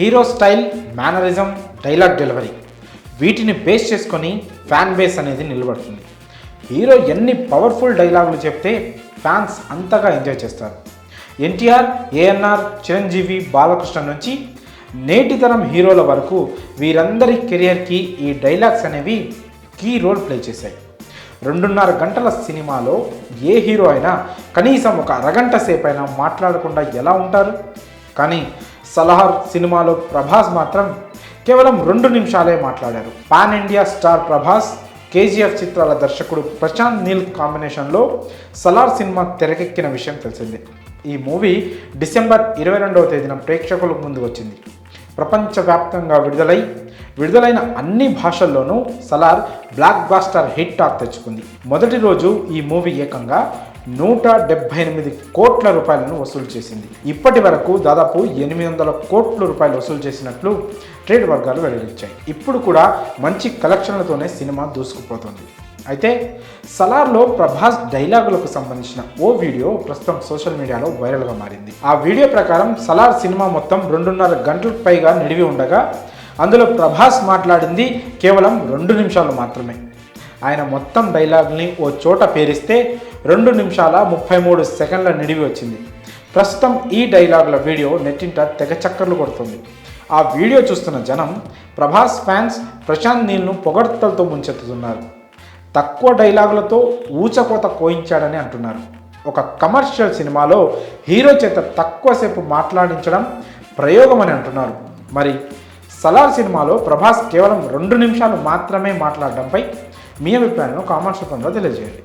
Hero style mannerism dialogue delivery. వీటిని base చేసుకొని fan base అనేది నిలబడుతుంది. హీరో ఎన్ని పవర్ఫుల్ డైలాగులు చెప్తే ఫ్యాన్స్ అంతగా ఎంజాయ్ చేస్తారు. ఎన్టీఆర్ ఏఎన్ఆర్ చిరంజీవి బాలకృష్ణ నుంచి నేటి తరం హీరోల వరకు వీరందరి కెరియర్కి ఈ డైలాగ్స్ అనేవి కీ రోల్ ప్లే చేశాయి. రెండున్నర గంటల సినిమాలో ఏ హీరో అయినా కనీసం ఒక అరగంట సేపు అయినా మాట్లాడకుండా ఎలా ఉంటారు? కానీ సలహార్ సినిమాలో ప్రభాస్ మాత్రం కేవలం రెండు నిమిషాలే మాట్లాడారు. Pan India star Prabhas KGF చిత్రాల దర్శకుడు ప్రశాంత్ నీల్ కాంబినేషన్లో సలార్ సినిమా తెరకెక్కిన విషయం తెలిసిందే. ఈ మూవీ డిసెంబర్ ఇరవై రెండవ తేదీన ప్రేక్షకుల ముందు వచ్చింది. ప్రపంచవ్యాప్తంగా విడుదలై విడుదలైన అన్ని భాషల్లోనూ Salaar blockbuster hit talk తెచ్చుకుంది. మొదటి రోజు ఈ మూవీ ఏకంగా నూట డెబ్బై ఎనిమిది కోట్ల రూపాయలను వసూలు చేసింది. ఇప్పటి వరకు దాదాపు ఎనిమిది వందల కోట్ల రూపాయలు వసూలు చేసినట్లు ట్రేడ్ వర్గాలు వెల్లడించాయి. ఇప్పుడు కూడా మంచి కలెక్షన్లతోనే సినిమా దూసుకుపోతుంది. అయితే సలార్లో ప్రభాస్ డైలాగులకు సంబంధించిన ఓ వీడియో ప్రస్తుతం సోషల్ మీడియాలో వైరల్గా మారింది. ఆ వీడియో ప్రకారం సలార్ సినిమా మొత్తం రెండున్నర గంటలకు పైగా నిడివి ఉండగా అందులో ప్రభాస్ మాట్లాడింది కేవలం రెండు నిమిషాలు మాత్రమే. ఆయన మొత్తం డైలాగ్ని ఓ చోట పేరిస్తే రెండు నిమిషాల ముప్పై మూడు సెకండ్ల నిడివి వచ్చింది. ప్రస్తుతం ఈ డైలాగుల వీడియో నెట్టింట తెగ చక్కర్లు కొడుతుంది. ఆ వీడియో చూస్తున్న జనం ప్రభాస్ ఫ్యాన్స్ ప్రశాంత్ నీల్ను పొగడ్తలతో ముంచెత్తుతున్నారు. తక్కువ డైలాగులతో ఊచకోత కోయించాడని అంటున్నారు. ఒక కమర్షియల్ సినిమాలో హీరో చేత తక్కువసేపు మాట్లాడించడం ప్రయోగం అని అంటున్నారు. మరి సలార్ సినిమాలో ప్రభాస్ కేవలం రెండు నిమిషాలు మాత్రమే మాట్లాడడంపై మీ అభిప్రాయాలను కామెంట్స్ రూపంలో తెలియజేయండి.